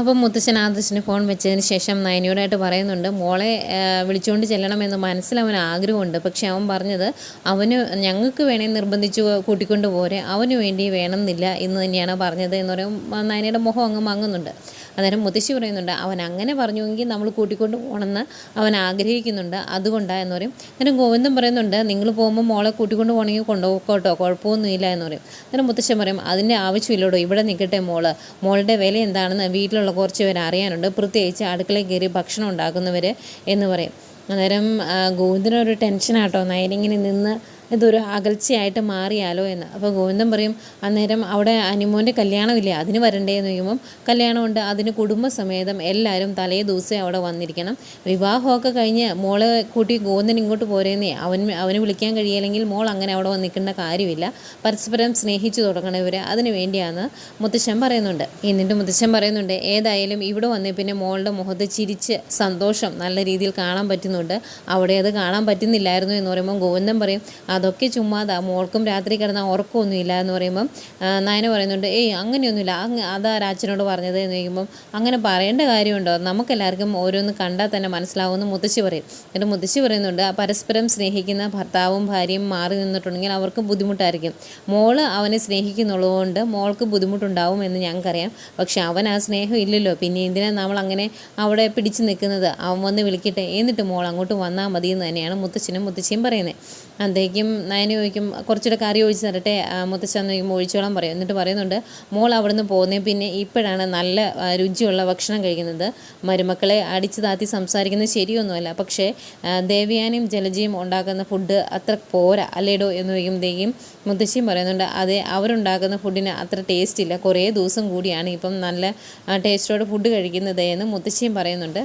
അപ്പം മുത്തശ്ശൻ ആദർശിന് ഫോൺ വെച്ചതിന് ശേഷം നയനയോടായിട്ട് പറയുന്നുണ്ട് മോളെ വിളിച്ചുകൊണ്ട് ചെല്ലണമെന്ന് മനസ്സിൽ അവന് ആഗ്രഹമുണ്ട്. പക്ഷേ അവൻ പറഞ്ഞത് അവന് ഞങ്ങൾക്ക് വേണേൽ നിർബന്ധിച്ച് കൂട്ടിക്കൊണ്ട് പോരെ. അവന് വേണ്ടി വേണമെന്നില്ല എന്ന് തന്നെയാണ് പറഞ്ഞത് എന്ന് പറയുമ്പോൾ നയനയുടെ മുഖം അങ്ങ് മങ്ങുന്നുണ്ട്. അന്നേരം മുത്തശ്ശി പറയുന്നുണ്ട് അവൻ അങ്ങനെ പറഞ്ഞുവെങ്കിൽ നമ്മൾ കൂട്ടിക്കൊണ്ട് പോകണമെന്ന് അവൻ ആഗ്രഹിക്കുന്നുണ്ട്. അതുകൊണ്ടാണ് എന്ന് പറയും. അന്നേരം ഗോവിന്ദൻ പറയുന്നുണ്ട് നിങ്ങൾ പോകുമ്പോൾ മോളെ കൂട്ടിക്കൊണ്ട് പോകണമെങ്കിൽ കൊണ്ടുപോക്കോട്ടോ കുഴപ്പമൊന്നുമില്ല എന്ന് പറയും. അന്നേരം മുത്തശ്ശൻ പറയും അതിന്റെ ആവശ്യമില്ലടോ ഇവിടെ നിൽക്കട്ടെ മോൾ. മോളുടെ വില എന്താണെന്ന് വീട്ടിലുള്ള കുറച്ച് പേര് അറിയാനുണ്ട്. പ്രത്യേകിച്ച് അടുക്കളയിൽ കയറി ഭക്ഷണം ഉണ്ടാക്കുന്നവർ എന്ന് പറയും. അന്നേരം ഗോവിന്ദനൊരു ടെൻഷനാട്ടോ നയനിങ്ങനെ നിന്ന് ഇതൊരു അകൽച്ചയായിട്ട് മാറിയാലോ എന്ന്. അപ്പോൾ ഗോവിന്ദൻ പറയും അന്നേരം അവിടെ അനിമോന്റെ കല്യാണമില്ലേ? അതിന് വരണ്ടേ? എന്ന് ചോദിക്കുമ്പം കല്യാണമുണ്ട്. അതിന് കുടുംബസമേതം എല്ലാവരും തലേ ദിവസം അവിടെ വന്നിരിക്കണം. വിവാഹമൊക്കെ കഴിഞ്ഞ് മോളെ കൂട്ടി ഗോവിന്ദൻ ഇങ്ങോട്ട് പോരേന്നേ. അവൻ അവന് വിളിക്കാൻ കഴിയില്ലെങ്കിൽ മോൾ അങ്ങനെ അവിടെ വന്ന് നിൽക്കേണ്ട കാര്യമില്ല. പരസ്പരം സ്നേഹിച്ചു തുടങ്ങണം ഇവർ അതിന് വേണ്ടിയാണ് മുത്തശ്ശൻ പറയുന്നുണ്ട്. എന്നിട്ട് മുത്തശ്ശൻ പറയുന്നുണ്ട് ഏതായാലും ഇവിടെ വന്നേ പിന്നെ മോളുടെ മുഖത്ത് ചിരിച്ച് സന്തോഷം നല്ല രീതിയിൽ കാണാൻ പറ്റുന്നുണ്ട്. അവിടെ അത് കാണാൻ പറ്റുന്നില്ലായിരുന്നു എന്ന് പറയുമ്പോൾ ഗോവിന്ദൻ പറയും അതൊക്കെ ചുമ്മാതാ. മോൾക്കും രാത്രി കിടന്ന ഉറക്കമൊന്നുമില്ല എന്ന് പറയുമ്പം നയന പറയുന്നുണ്ട് ഏയ് അങ്ങനെയൊന്നുമില്ല. അങ്ങ് അതാ രാജനോട് പറഞ്ഞത്? എന്ന് ചോദിക്കുമ്പം അങ്ങനെ പറയേണ്ട കാര്യമുണ്ടോ? നമുക്കെല്ലാവർക്കും ഓരോന്ന് കണ്ടാൽ തന്നെ മനസ്സിലാവുമെന്ന് മുത്തശ്ശി പറയും. എന്നിട്ട് മുത്തശ്ശി പറയുന്നുണ്ട് പരസ്പരം സ്നേഹിക്കുന്ന ഭർത്താവും ഭാര്യയും മാറി നിന്നിട്ടുണ്ടെങ്കിൽ അവർക്ക് ബുദ്ധിമുട്ടായിരിക്കും. മോൾ അവനെ സ്നേഹിക്കുന്നുള്ളതുകൊണ്ട് മോൾക്ക് ബുദ്ധിമുട്ടുണ്ടാവും എന്ന് ഞങ്ങൾക്കറിയാം. പക്ഷെ അവൻ ആ സ്നേഹം ഇല്ലല്ലോ. പിന്നെ എന്തിനാ നമ്മൾ അങ്ങനെ അവിടെ പിടിച്ചു നിൽക്കുന്നത്? അവൻ വന്ന് വിളിക്കട്ടെ. എന്നിട്ട് മോൾ അങ്ങോട്ട് വന്നാൽ മതി എന്ന് തന്നെയാണ് മുത്തച്ഛനും മുത്തശ്ശിയും പറയുന്നത്. അന്തേക്കും നയനെ ചോദിക്കും കുറച്ചുകൂടെ കറി ഒഴിച്ച് തരട്ടെ എന്ന് ചോദിക്കുമ്പോൾ ഒഴിച്ചോളാൻ പറയും. എന്നിട്ട് പറയുന്നുണ്ട് മോൾ അവിടുന്ന് പോകുന്നേ പിന്നെ ഇപ്പോഴാണ് നല്ല രുചിയുള്ള ഭക്ഷണം കഴിക്കുന്നത്. മരുമക്കളെ അടിച്ചു താത്തി സംസാരിക്കുന്നത് ശരിയൊന്നുമല്ല. പക്ഷേ ദേവിയാനും ജലജയും ഉണ്ടാക്കുന്ന ഫുഡ് അത്ര പോരാ അല്ലേടോ? എന്ന് ചോദിക്കുമ്പോഴത്തേക്കും മുത്തശ്ശിയും പറയുന്നുണ്ട് അതെ അവരുണ്ടാക്കുന്ന ഫുഡിന് അത്ര ടേസ്റ്റ് ഇല്ല. കുറേ ദിവസം കൂടിയാണ് ഇപ്പം നല്ല ടേസ്റ്റോടെ ഫുഡ് കഴിക്കുന്നത് എന്ന് മുത്തശ്ശിയും പറയുന്നുണ്ട്.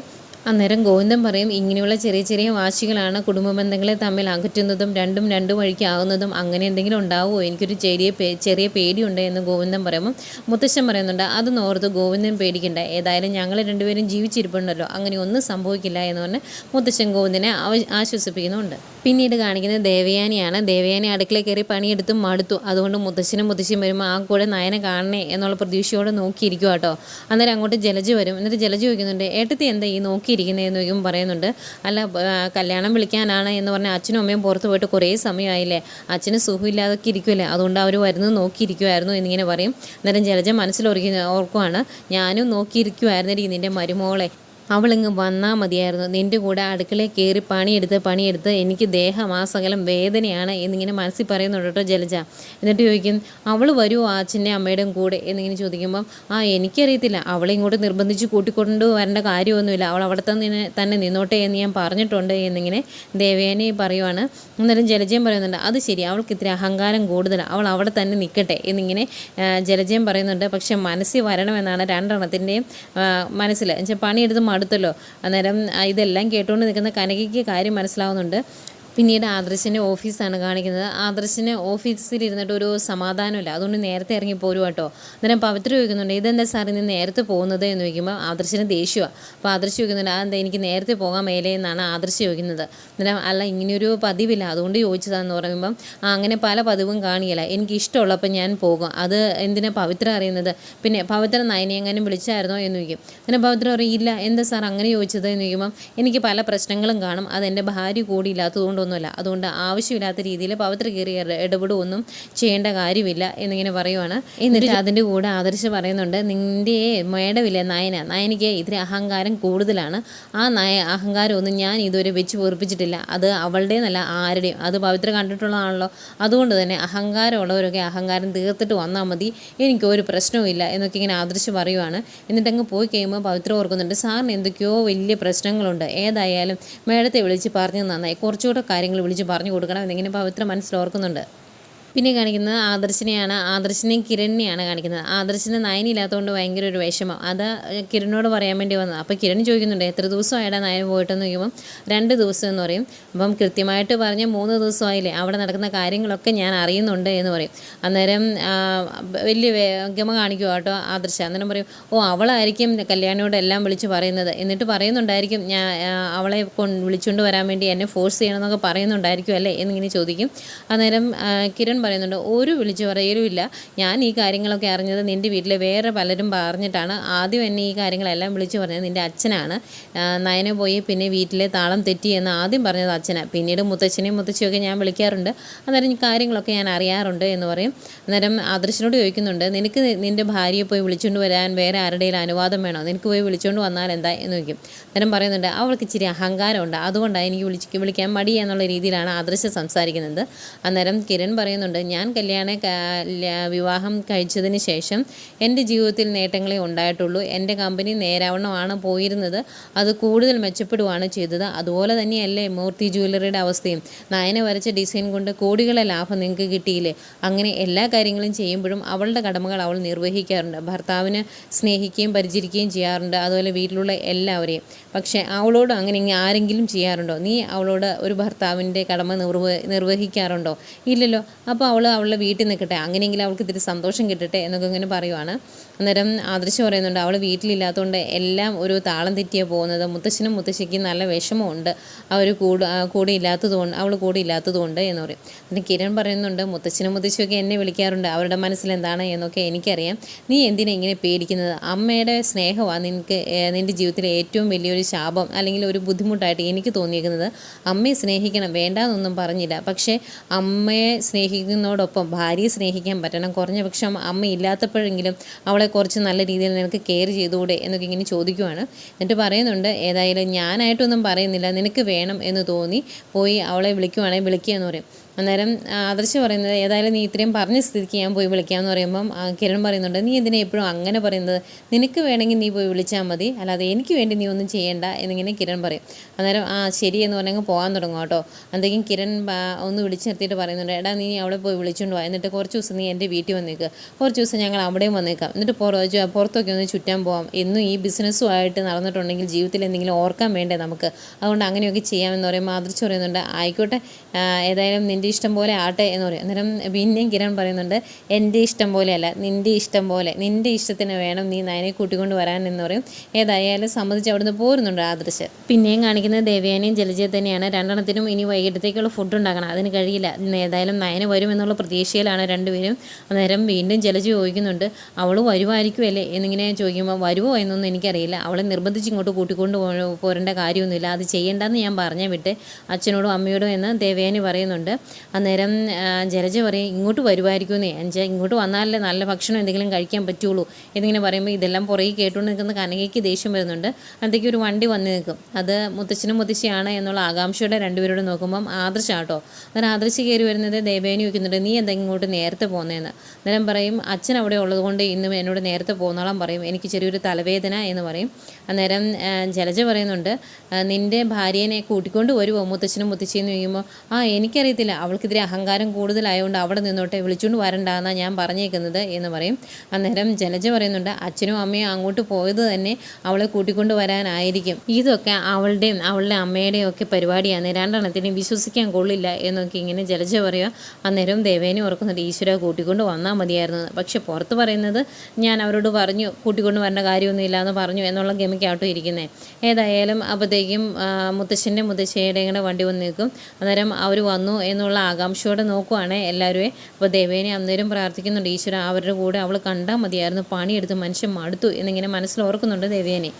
അന്നേരം ഗോവിന്ദൻ പറയും ഇങ്ങനെയുള്ള ചെറിയ ചെറിയ വാശികളാണ് കുടുംബ ബന്ധങ്ങളെ തമ്മിൽ അകറ്റുന്നതും രണ്ടും രണ്ടു വഴിക്കാവുന്നതും അങ്ങനെ എന്തെങ്കിലും ഉണ്ടാവുമോ? എനിക്കൊരു ചെറിയ ചെറിയ പേടിയുണ്ട് എന്ന് ഗോവിന്ദൻ പറയുമ്പോൾ മുത്തശ്ശൻ പറയുന്നുണ്ട് അത് നോർത്ത് ഗോവിന്ദൻ പേടിക്കണ്ട. ഏതായാലും ഞങ്ങൾ രണ്ടുപേരും ജീവിച്ചിരിപ്പുണ്ടല്ലോ. അങ്ങനെ ഒന്നും സംഭവിക്കില്ല എന്ന് പറഞ്ഞ് മുത്തശ്ശൻ ഗോവിന്ദനെ ആശ്വസിപ്പിക്കുന്നുണ്ട്. പിന്നീട് കാണിക്കുന്നത് ദേവയാനിയാണ്. ദേവയാനി അടുക്കളയിൽ കയറി പണിയെടുത്തും മടുത്തു. അതുകൊണ്ട് മുത്തശ്ശനും മുത്തശ്ശിയും വരുമ്പോൾ ആ കൂടെ നയനെ കാണണേ എന്നുള്ള പ്രതീക്ഷയോടെ നോക്കിയിരിക്കുക കേട്ടോ അന്നേരം അങ്ങോട്ട് ജലജ് വരും. എന്നിട്ട് ജലജ് ചോദിക്കുന്നുണ്ട് ഏട്ടത്തി എന്താ ഈ നോക്കിയിരിക്കുന്നതെന്ന് ചോദിക്കുമ്പോൾ പറയുന്നുണ്ട്. അല്ല കല്യാണം വിളിക്കാനാണ് എന്ന് പറഞ്ഞാൽ അച്ഛനും അമ്മയും പുറത്ത് പോയിട്ട് കുറേ സമയമായില്ലേ? അച്ഛന് സുഖമില്ലാതൊക്കെ ഇരിക്കുമല്ലേ അതുകൊണ്ട് അവർ വരുന്നത് നോക്കിയിരിക്കുമായിരുന്നു എന്നിങ്ങനെ പറയും. അന്നേരം ജലജ മനസ്സിൽ ഓർക്കുന്ന ഓർക്കുവാണ് ഞാനും നോക്കിയിരിക്കുമായിരുന്നെടി നിന്റെ മരുമോളെ. അവളിങ്ങ് വന്നാൽ മതിയായിരുന്നു. നിന്റെ കൂടെ അടുക്കളയിൽ കയറി പണിയെടുത്ത് പണിയെടുത്ത് എനിക്ക് ദേഹമാസകലം വേദനയാണ് എന്നിങ്ങനെ മനസ്സിൽ പറയുന്നുണ്ട് കേട്ടോ ജലജ. എന്നിട്ട് ചോദിക്കും അവൾ വരുമോ അച്ഛന്റെ അമ്മയുടെയും കൂടെ? എന്നിങ്ങനെ ചോദിക്കുമ്പം ആ എനിക്കറിയത്തില്ല. അവളെ ഇങ്ങോട്ട് നിർബന്ധിച്ച് കൂട്ടിക്കൊണ്ട് വരേണ്ട കാര്യമൊന്നുമില്ല. അവൾ അവിടെ തന്നെ തന്നെ നിന്നോട്ടെ എന്ന് ഞാൻ പറഞ്ഞിട്ടുണ്ട് എന്നിങ്ങനെ ദേവേനെ പറയുവാണ്. അന്നേരം ജലജയം പറയുന്നുണ്ട് അത് ശരി അവൾക്ക് ഇത്തിരി അഹങ്കാരം കൂടുതലാണ് അവൾ അവിടെ തന്നെ നിൽക്കട്ടെ എന്നിങ്ങനെ ജലജയം പറയുന്നുണ്ട്. പക്ഷെ മനസ്സിൽ വരണമെന്നാണ് രണ്ടെണ്ണത്തിന്റെയും മനസ്സിൽ. എന്നുവെച്ചാൽ പണിയെടുത്ത് മടുത്തല്ലോ അന്നേരം ഇതെല്ലാം കേട്ടുകൊണ്ട് നിൽക്കുന്ന കനകയ്ക്ക് കാര്യം മനസ്സിലാവുന്നുണ്ട്. പിന്നീട് ആദർശിന്റെ ഓഫീസാണ് കാണിക്കുന്നത്. ആദർശിന് ഓഫീസിൽ ഇരുന്നിട്ട് ഒരു സമാധാനമില്ല. അതുകൊണ്ട് നേരത്തെ ഇറങ്ങി പോരും കേട്ടോ അന്നേരം പവിത്ര ചോദിക്കുന്നുണ്ട് ഇതെന്താ സാർ ഇന്ന് നേരത്തെ പോകുന്നത്? എന്ന് ചോദിക്കുമ്പോൾ ആദർശിന് ദേഷ്യമാണ് അപ്പോൾ ആദർശ് ചോദിക്കുന്നുണ്ട് അതെന്താ എനിക്ക് നേരത്തെ പോകാൻ മേലേ എന്നാണ് ആദർശ് ചോദിക്കുന്നത്? അന്നേരം അല്ല ഇങ്ങനെയൊരു പതിവില്ല. അതുകൊണ്ട് ചോദിച്ചതാന്ന് പറയുമ്പം "ആ, അങ്ങനെ പല പതിവും കാണിയില്ല. എനിക്ക് ഇഷ്ടമുള്ളപ്പോൾ ഞാൻ പോകും. അത് എന്തിനാ പവിത്ര അറിയുന്നത്? പിന്നെ പവിത്ര നയനെ എങ്ങാനും വിളിച്ചായിരുന്നോ? എന്ന് ചോദിക്കും. അങ്ങനെ പവിത്ര പറയും ഇല്ല എന്താ സാർ അങ്ങനെ ചോദിച്ചത്? എന്ന് ചോദിക്കുമ്പം എനിക്ക് പല പ്രശ്നങ്ങളും കാണും. അത് എന്റെ ഭാര്യ കൂടി ഇല്ലാത്തതുകൊണ്ടൊന്നുമല്ല അതുകൊണ്ട് ആവശ്യമില്ലാത്ത രീതിയിൽ പവിത്ര കയറി ഇടപെടുകയൊന്നും ചെയ്യേണ്ട കാര്യമില്ല എന്നിങ്ങനെ പറയുവാണ്. എന്നിട്ട് അതിന്റെ കൂടെ ആദർശ് പറയുന്നുണ്ട് നിന്റെ മേടമില്ലേ നയന നയനിക്ക് ഇതിന് അഹങ്കാരം കൂടുതലാണ്. ആ നയ അഹങ്കാരമൊന്നും ഞാൻ ഇതുവരെ വെച്ച് പൊറിപ്പിച്ചിട്ടില്ല. അത് അവളുടെ നല്ല ആരുടെയും. അത് പവിത്ര കണ്ടിട്ടുള്ളതാണല്ലോ. അതുകൊണ്ട് തന്നെ അഹങ്കാരമുള്ളവരൊക്കെ അഹങ്കാരം തീർത്തിട്ട് വന്നാൽ മതി. എനിക്ക് ഒരു പ്രശ്നവും ഇല്ല എന്നൊക്കെ ഇങ്ങനെ ആദർശ് പറയുവാണ്. എന്നിട്ടങ്ങ് പോയി കഴിയുമ്പോൾ പവിത്ര ഓർക്കുന്നുണ്ട് സാറിന് എന്തൊക്കെയോ വലിയ പ്രശ്നങ്ങളുണ്ട്. ഏതായാലും മേടത്തെ വിളിച്ച് പറഞ്ഞു നന്നായി. കുറച്ചുകൂടെ കാര്യങ്ങൾ വിളിച്ച് പറഞ്ഞു കൊടുക്കണം എന്നിങ്ങനെ പവിത്ര മനസ്സിലോർക്കുന്നുണ്ട് പിന്നെ കാണിക്കുന്നത് ആദർശിനെയാണ് ആദർശിനെയും കിരണിനെയാണ് കാണിക്കുന്നത്. ആദർശിന് നയനില്ലാത്തതുകൊണ്ട് ഭയങ്കര ഒരു വിഷമം. അത് കിരണിനോട് പറയാൻ വേണ്ടി വന്നത്. അപ്പോൾ കിരൺ ചോദിക്കുന്നുണ്ട് എത്ര ദിവസമായിടാ നയൻ പോയിട്ടെന്ന്? ചോദിക്കുമ്പം രണ്ട് ദിവസം എന്ന് പറയും. അപ്പം കൃത്യമായിട്ട് പറഞ്ഞ് മൂന്ന് ദിവസമായില്ലേ അവിടെ നടക്കുന്ന കാര്യങ്ങളൊക്കെ ഞാൻ അറിയുന്നുണ്ട് എന്ന് പറയും. അന്നേരം വലിയ വേഗമ കാണിക്കുക കേട്ടോ ആദർശ? അന്നേരം പറയും ഓ അവളായിരിക്കും കല്യാണിയോട് എല്ലാം വിളിച്ച് പറയുന്നത്. എന്നിട്ട് പറയുന്നുണ്ടായിരിക്കും ഞാൻ അവളെ കൊണ്ട് വിളിച്ചുകൊണ്ട് വരാൻ വേണ്ടി എന്നെ ഫോഴ്സ് ചെയ്യണമെന്നൊക്കെ പറയുന്നുണ്ടായിരിക്കും അല്ലേ? എന്നിങ്ങനെ ചോദിക്കും. അന്നേരം കിരൺ പറയുന്നുണ്ട് ഒരു വിളിച്ചു പറയലുമില്ല ഞാൻ ഈ കാര്യങ്ങളൊക്കെ അറിഞ്ഞത് നിന്റെ വീട്ടിലെ വേറെ പലരും പറഞ്ഞിട്ടാണ്. ആദ്യം എന്നെ ഈ കാര്യങ്ങളെല്ലാം വിളിച്ചു പറഞ്ഞത് നിന്റെ അച്ഛനാണ്. നയനെ പോയി പിന്നെ വീട്ടിലെ താളം തെറ്റി എന്ന് ആദ്യം പറഞ്ഞത് അച്ഛനാണ് പിന്നീട് മുത്തച്ഛനെയും മുത്തച്ഛിയൊക്കെ ഞാൻ വിളിക്കാറുണ്ട്. അന്നേരം കാര്യങ്ങളൊക്കെ ഞാൻ അറിയാറുണ്ട് എന്ന് പറയും. അന്നേരം ആദർശനോട് ചോദിക്കുന്നുണ്ട് നിനക്ക് നിന്റെ ഭാര്യയെ പോയി വിളിച്ചുകൊണ്ട് വരാൻ വേറെ ആരുടെയും അനുവാദം വേണോ? നിനക്ക് പോയി വിളിച്ചുകൊണ്ട് വന്നാൽ എന്താ? എന്ന് ചോദിക്കും. അന്നേരം പറയുന്നുണ്ട് അവൾക്ക് ഇച്ചിരി അഹങ്കാരമുണ്ട്. അതുകൊണ്ടാണ് എനിക്ക് വിളിച്ച് വിളിക്കാൻ മടി എന്നുള്ള രീതിയിലാണ് ആദർശ സംസാരിക്കുന്നത്. അന്നേരം കിരൺ പറയുന്നുണ്ട് ഞാൻ കല്യാണ വിവാഹം കഴിച്ചതിന് ശേഷം എന്റെ ജീവിതത്തിൽ നേട്ടങ്ങളെ ഉണ്ടായിട്ടുള്ളൂ. എന്റെ കമ്പനി നേരാവണ്ണമാണ് പോയിരുന്നത്. അത് കൂടുതൽ മെച്ചപ്പെടുവാണ് ചെയ്തത്. അതുപോലെ തന്നെയല്ലേ മൂർത്തി ജ്വല്ലറിയുടെ അവസ്ഥയും. നയന വരച്ച ഡിസൈൻ കൊണ്ട് കോടികളെ ലാഭം നിങ്ങൾക്ക് കിട്ടിയില്ലേ? അങ്ങനെ എല്ലാ കാര്യങ്ങളും ചെയ്യുമ്പോഴും അവളുടെ കടമകൾ അവൾ നിർവഹിക്കാറുണ്ട്. ഭർത്താവിനെ സ്നേഹിക്കുകയും പരിചരിക്കുകയും ചെയ്യാറുണ്ട്. അതുപോലെ വീട്ടിലുള്ള എല്ലാവരെയും. പക്ഷേ അവളോട് അങ്ങനെ ആരെങ്കിലും ചെയ്യാറുണ്ടോ? നീ അവളോട് ഒരു ഭർത്താവിന്റെ കടമ നിർവ നിർവഹിക്കാറുണ്ടോ? ഇല്ലല്ലോ. അപ്പോൾ അവൾ അവളുടെ വീട്ടിൽ നിൽക്കട്ടെ അങ്ങനെയെങ്കിലും അവൾക്ക് ഇത്തിരി സന്തോഷം കിട്ടട്ടെ എന്നൊക്കെ ഇങ്ങനെ പറയുവാണ്. അന്നേരം ആദർശ് പറയുന്നുണ്ട് അവൾ വീട്ടിലില്ലാത്തതുകൊണ്ട് എല്ലാം ഒരു താളം തെറ്റിയാണ് പോകുന്നത്. മുത്തശ്ശനും മുത്തശ്ശിക്കും നല്ല വിഷമമുണ്ട്. അവർ കൂടെ കൂടെ ഇല്ലാത്തതുകൊണ്ട് അവൾ കൂടെ ഇല്ലാത്തതുകൊണ്ട് എന്ന് പറയും. പിന്നെ കിരൺ പറയുന്നുണ്ട് മുത്തശ്ശനും മുത്തശ്ശിയൊക്കെ എന്നെ വിളിക്കാറുണ്ട്. അവരുടെ മനസ്സിൽ എന്താണ് എന്നൊക്കെ എനിക്കറിയാം. നീ എന്തിനാ ഇങ്ങനെ പേടിക്കുന്നത്? അമ്മയുടെ സ്നേഹമാണ് നിനക്ക് നിന്റെ ജീവിതത്തിലെ ഏറ്റവും വലിയൊരു ശാപം അല്ലെങ്കിൽ ഒരു ബുദ്ധിമുട്ടായിട്ട് എനിക്ക് തോന്നിയിരിക്കുന്നത് അമ്മയെ സ്നേഹിക്കണം വേണ്ടാന്നൊന്നും പറഞ്ഞില്ല. പക്ഷേ അമ്മയെ സ്നേഹിക്കുന്നതോടൊപ്പം ഭാര്യയെ സ്നേഹിക്കാൻ പറ്റണം. കുറഞ്ഞ പക്ഷം അമ്മ ഇല്ലാത്തപ്പോഴെങ്കിലും അവളെ കുറച്ച് നല്ല രീതിയിൽ നിനക്ക് കെയർ ചെയ്തുകൂടെ എന്നൊക്കെ ഇങ്ങനെ ചോദിക്കുവാണ്. എന്നിട്ട് പറയുന്നുണ്ട് ഏതായാലും ഞാനായിട്ടൊന്നും പറയുന്നില്ല. നിനക്ക് വേണം എന്ന് തോന്നി പോയി അവളെ വിളിക്കുവാണെങ്കിൽ വിളിക്കുക എന്ന് പറയും. അന്നേരം ആദർശ് പറയുന്നത് ഏതായാലും നീ ഇത്രയും പറഞ്ഞ സ്ഥിതിക്ക് ഞാൻ പോയി വിളിക്കാമെന്ന് പറയുമ്പം കിരൺ പറയുന്നുണ്ട് നീ എന്തിനാ എപ്പോഴും അങ്ങനെ പറയുന്നത്? നിനക്ക് വേണമെങ്കിൽ നീ പോയി വിളിച്ചാൽ മതി. അല്ലാതെ എനിക്ക് വേണ്ടി നീ ഒന്നും ചെയ്യേണ്ട എന്നിങ്ങനെ കിരൺ പറയും. അന്നേരം ആ ശരി എന്ന് പറഞ്ഞങ്ങ് പോകാൻ തുടങ്ങും കേട്ടോ. എന്തെങ്കിലും കിരൺ ഒന്ന് വിളിച്ച് നിർത്തിയിട്ട് പറയുന്നുണ്ട് എടാ നീ അവിടെ പോയി വിളിച്ചുകൊണ്ട് പോവാ എന്നിട്ട് കുറച്ച് ദിവസം നീ എന്റെ വീട്ടിൽ വന്നേക്ക്. കുറച്ച് ദിവസം ഞങ്ങൾ അവിടെയും വന്നേക്കാം. എന്നിട്ട് പുറത്തൊക്കെ ഒന്ന് ചുറ്റാൻ പോവാം. എന്നും ഈ ബിസിനസ്സുമായിട്ട് നടന്നിട്ടുണ്ടെങ്കിൽ ജീവിതത്തിൽ എന്തെങ്കിലും ഓർക്കാൻ വേണ്ടേ നമുക്ക്? അതുകൊണ്ട് അങ്ങനെയൊക്കെ ചെയ്യാമെന്ന് പറയുമ്പോൾ ആദർശ് പറയുന്നുണ്ട് ആയിക്കോട്ടെ ഏതായാലും നിന്റെ ഇഷ്ടം പോലെ ആട്ടെ എന്ന് പറയും. അന്നേരം പിന്നെയും കിരൺ പറയുന്നുണ്ട് എന്റെ ഇഷ്ടം പോലെയല്ല നിന്റെ ഇഷ്ടം പോലെ നിന്റെ ഇഷ്ടത്തിന് വേണം നീ നയനെ കൂട്ടിക്കൊണ്ട് വരാൻ എന്ന് പറയും. ഏതായാലും സമ്മതിച്ച് അവിടുന്ന് പോരുന്നുണ്ട് ആദർശ്. പിന്നെയും കാണിക്കുന്നത് ദേവയാനിയും ജലജയെ തന്നെയാണ്. രണ്ടെണ്ണത്തിനും ഇനി വൈകിട്ടത്തേക്കുള്ള ഫുഡ് ഉണ്ടാക്കണം. അതിന് കഴിയില്ല. ഏതായാലും നയന് വരുമെന്നുള്ള പ്രതീക്ഷയിലാണ് രണ്ടുപേരും. അന്നേരം വീണ്ടും ജലജ ചോദിക്കുന്നുണ്ട് അവൾ വരുമായിരിക്കുമല്ലേ എന്നിങ്ങനെ ചോദിക്കുമ്പോൾ വരുമോ എന്നൊന്നും എനിക്കറിയില്ല. അവളെ നിർബന്ധിച്ച് ഇങ്ങോട്ട് കൂട്ടിക്കൊണ്ട് പോരേണ്ട കാര്യമൊന്നുമില്ല. അത് ചെയ്യേണ്ടെന്ന് ഞാൻ പറഞ്ഞേ വിട്ട് അച്ഛനോടും അമ്മയോടും എന്ന് ദേവയാനി പറയുന്നുണ്ട്. അന്നേരം ജലജ പറയും ഇങ്ങോട്ട് വരുമായിരിക്കുമെന്നേ എന്നുവെച്ചാൽ ഇങ്ങോട്ട് വന്നാലല്ലേ നല്ല ഭക്ഷണം എന്തെങ്കിലും കഴിക്കാൻ പറ്റുള്ളൂ. എന്നിങ്ങനെ പറയുമ്പോൾ ഇതെല്ലാം പുറകെ കേട്ടുകൊണ്ട് നിൽക്കുന്ന കനകയ്ക്ക് ദേഷ്യം വരുന്നുണ്ട്. അന്നത്തേക്ക് ഒരു വണ്ടി വന്നു നിൽക്കും. അത് മുത്തച്ഛനും മുത്തശ്ശിയാണ് എന്നുള്ള ആകാംക്ഷയുടെ രണ്ടുപേരോട് നോക്കുമ്പം ആദർശാട്ടോ. അന്നേരം ആദർശ് കയറി വരുന്നത് ദേവേനി വയ്ക്കുന്നുണ്ട്. നീ എന്താ ഇങ്ങോട്ട് നേരത്തെ പോകുന്നതെന്ന് അന്നേരം പറയും അച്ഛൻ അവിടെ ഉള്ളതുകൊണ്ട് ഇന്നും എന്നോട് നേരത്തെ പോകുന്നോളം പറയും. എനിക്ക് ചെറിയൊരു തലവേദന എന്ന് പറയും. അന്നേരം ജലജ പറയുന്നുണ്ട് നിന്റെ ഭാര്യേനെ കൂട്ടിക്കൊണ്ട് വരുമോ മുത്തച്ഛനും മുത്തശ്ശിയെന്ന് ചോദിക്കുമ്പോൾ ആ എനിക്കറിയത്തില്ല. അവൾക്കെതിരെ അഹങ്കാരം കൂടുതലായതുകൊണ്ട് അവിടെ നിന്നോട്ടെ വിളിച്ചുകൊണ്ട് വരണ്ടെന്നാണ് ഞാൻ പറഞ്ഞേക്കുന്നത് എന്ന് പറയും. അന്നേരം ജലജ പറയുന്നുണ്ട് അച്ഛനും അമ്മയും അങ്ങോട്ട് പോയത് തന്നെ അവളെ കൂട്ടിക്കൊണ്ട് വരാനായിരിക്കും. ഇതൊക്കെ അവളുടെയും അവളുടെ അമ്മയുടെയും ഒക്കെ പരിപാടിയാണ് രണ്ടെണ്ണത്തിനെയും വിശ്വസിക്കാൻ കൊള്ളില്ല എന്നൊക്കെ ഇങ്ങനെ ജലജ പറയുക അന്നേരം ദേവേനെ ഓർക്കുന്നുണ്ട് ഈശ്വര കൂട്ടിക്കൊണ്ട് വന്നാൽ മതിയായിരുന്നു. പക്ഷെ പുറത്ത് പറയുന്നത് ഞാൻ അവരോട് പറഞ്ഞു കൂട്ടിക്കൊണ്ട് വരേണ്ട കാര്യമൊന്നുമില്ല എന്ന് പറഞ്ഞു എന്നുള്ള ഗമിക്കാട്ടോ ഇരിക്കുന്നത് ഏതായാലും അപ്പോഴത്തേക്കും മുത്തശ്ശന്റെ മുത്തശ്ശിയുടെ കൂടെ വണ്ടി വന്ന് നിൽക്കും അന്നേരം അവർ വന്നു എന്നുള്ള ആകാംക്ഷയോടെ നോക്കുവാണ് എല്ലാവരും അപ്പോൾ ദേവേനെ അന്നേരം പ്രാർത്ഥിക്കുന്നുണ്ട്. ഈശ്വര അവരുടെ കൂടെ അവൾ കണ്ടാൽ മതിയായിരുന്നു. പണിയെടുത്ത് മനുഷ്യൻ മടുത്തു എന്നിങ്ങനെ മനസ്സിലോർക്കുന്നുണ്ട് ദേവേനെ.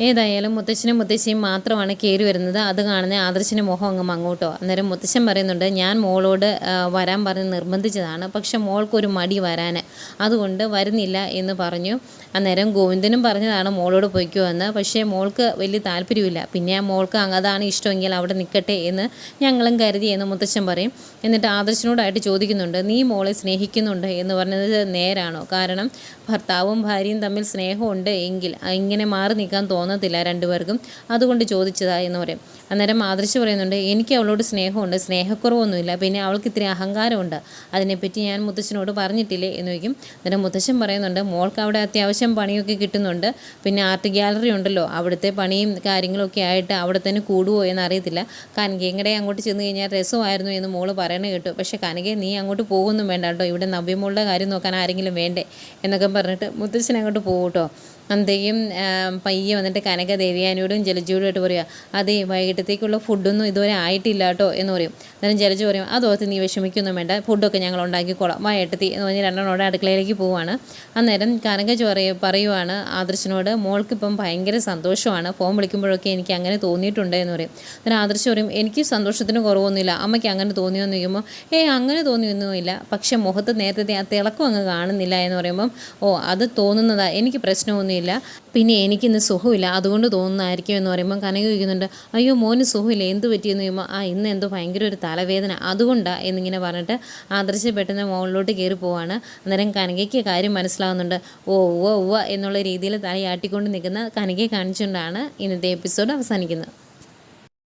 ഏതായാലും മുത്തശ്ശനും മുത്തശ്ശിയും മാത്രമാണ് കയറി വരുന്നത്. അത് കാണുന്ന ആദർശിന്റെ മുഖം അങ്ങ് മങ്ങോട്ടോ. അന്നേരം മുത്തശ്ശൻ പറയുന്നുണ്ട് ഞാൻ മോളോട് വരാൻ പറഞ്ഞ് നിർബന്ധിച്ചതാണ്. പക്ഷെ മോൾക്കൊരു മടി വരാൻ അതുകൊണ്ട് വരുന്നില്ല എന്ന് പറഞ്ഞു. അന്നേരം ഗോവിന്ദനും പറഞ്ഞതാണ് മോളോട് പൊയ്ക്കോ എന്ന്. പക്ഷേ മോൾക്ക് വലിയ താല്പര്യമില്ല പിന്നെ ആ മോൾക്ക് അതാണ് ഇഷ്ടമെങ്കിൽ അവിടെ നിൽക്കട്ടെ എന്ന് ഞങ്ങളും കരുതി എന്ന് മുത്തശ്ശൻ പറയും. എന്നിട്ട് ആദർശനോടായിട്ട് ചോദിക്കുന്നുണ്ട് നീ മോളെ സ്നേഹിക്കുന്നുണ്ട്? എന്ന് പറഞ്ഞത് നേരാണോ? കാരണം ഭർത്താവും ഭാര്യയും തമ്മിൽ സ്നേഹമുണ്ട് എങ്കിൽ ഇങ്ങനെ മാറി നിൽക്കാൻ തോന്നത്തില്ല രണ്ടുപേർക്കും. അതുകൊണ്ട് ചോദിച്ചതാ എന്ന് പറയും. അന്നേരം മാതൃശ്ശി പറയുന്നുണ്ട് എനിക്ക് അവളോട് സ്നേഹമുണ്ട് സ്നേഹക്കുറവൊന്നുമില്ല പിന്നെ അവൾക്ക് ഇത്തിരി അഹങ്കാരമുണ്ട്. അതിനെപ്പറ്റി ഞാൻ മുത്തശ്ശനോട് പറഞ്ഞിട്ടില്ലേ എന്ന് ചോദിക്കും. അന്നേരം മുത്തശ്ശൻ പറയുന്നുണ്ട് മോൾക്ക് അവിടെ അത്യാവശ്യം പണിയൊക്കെ കിട്ടുന്നുണ്ട്. പിന്നെ ആർട്ട് ഗ്യാലറി ഉണ്ടല്ലോ അവിടുത്തെ പണിയും കാര്യങ്ങളൊക്കെ ആയിട്ട് അവിടെ തന്നെ കൂടുവോ എന്നറിയത്തില്ല കനകയുടെ അങ്ങോട്ട് ചെന്ന് കഴിഞ്ഞാൽ രസമായിരുന്നു എന്ന് മോൾ പറയണ കേട്ടു. പക്ഷേ കനകയെ നീ അങ്ങോട്ട് പോകുമെന്നും വേണ്ട കേട്ടോ. ഇവിടെ നവ്യമോളുടെ കാര്യം നോക്കാൻ ആരെങ്കിലും വേണ്ടേ എന്നൊക്കെ പറഞ്ഞിട്ട് മുത്തശ്ശൻ അങ്ങോട്ട് പോകും കേട്ടോ. അന്തേയും പയ്യെ വന്നിട്ട് കനക ദേവിയാനോടും ജലജയോടുമായിട്ട് പറയുക അതേ വൈകിട്ടത്തേക്കുള്ള ഫുഡൊന്നും ഇതുവരെ ആയിട്ടില്ല കേട്ടോ എന്ന് പറയും. അന്നേരം ജലജ പറയും അതോർത്ത് നീ വിഷമിക്കൊന്നും വേണ്ട ഫുഡൊക്കെ ഞങ്ങൾ ഉണ്ടാക്കിക്കോളാം. വൈകിട്ടത്തി എന്ന് പറഞ്ഞ് രണ്ടെണ്ണോടെ അടുക്കളയിലേക്ക് പോവാണ്. അന്നേരം കനക പറയ പറയുവാണ് ആദർശനോട് മോൾക്കിപ്പം ഭയങ്കര സന്തോഷമാണ്. ഫോൺ വിളിക്കുമ്പോഴൊക്കെ എനിക്ക് അങ്ങനെ തോന്നിയിട്ടുണ്ട് എന്ന് പറയും. അന്നേരം ആദർശ് പറയും എനിക്ക് സന്തോഷത്തിന് കുറവൊന്നുമില്ല. അമ്മയ്ക്ക് അങ്ങനെ തോന്നിയെന്ന് ചോദിക്കുമ്പോൾ ഏയ് അങ്ങനെ തോന്നിയൊന്നുമില്ല. പക്ഷേ മുഖത്ത് നേരത്തെ ആ തിളക്കം അങ്ങ് കാണുന്നില്ല എന്ന് പറയുമ്പം ഓ അത് തോന്നുന്നതാ. എനിക്ക് പ്രശ്നമൊന്നുമില്ല പിന്നെ എനിക്കിന്ന് സുഖമില്ല. അതുകൊണ്ട് തോന്നുന്നതായിരിക്കും എന്ന് പറയുമ്പോൾ കനക ചോദിക്കുന്നുണ്ട് അയ്യോ മോന് സുഖമില്ല. എന്ത് പറ്റിയെന്ന് ചോദിക്കുമ്പോൾ ആ ഇന്ന് എന്തോ ഭയങ്കര ഒരു തലവേദന. അതുകൊണ്ടാണ് എന്നിങ്ങനെ പറഞ്ഞിട്ട് ആദർശ പെട്ടെന്ന് മുകളിലോട്ട് കയറി പോവാണ്. അന്നേരം കനകയ്ക്ക് കാര്യം മനസ്സിലാവുന്നുണ്ട്. ഓ ഉവ ഉവ എന്നുള്ള രീതിയിൽ തലയാട്ടിക്കൊണ്ട് നിൽക്കുന്ന കനകയെ കാണിച്ചുകൊണ്ടാണ് ഇന്നത്തെ എപ്പിസോഡ് അവസാനിക്കുന്നത്.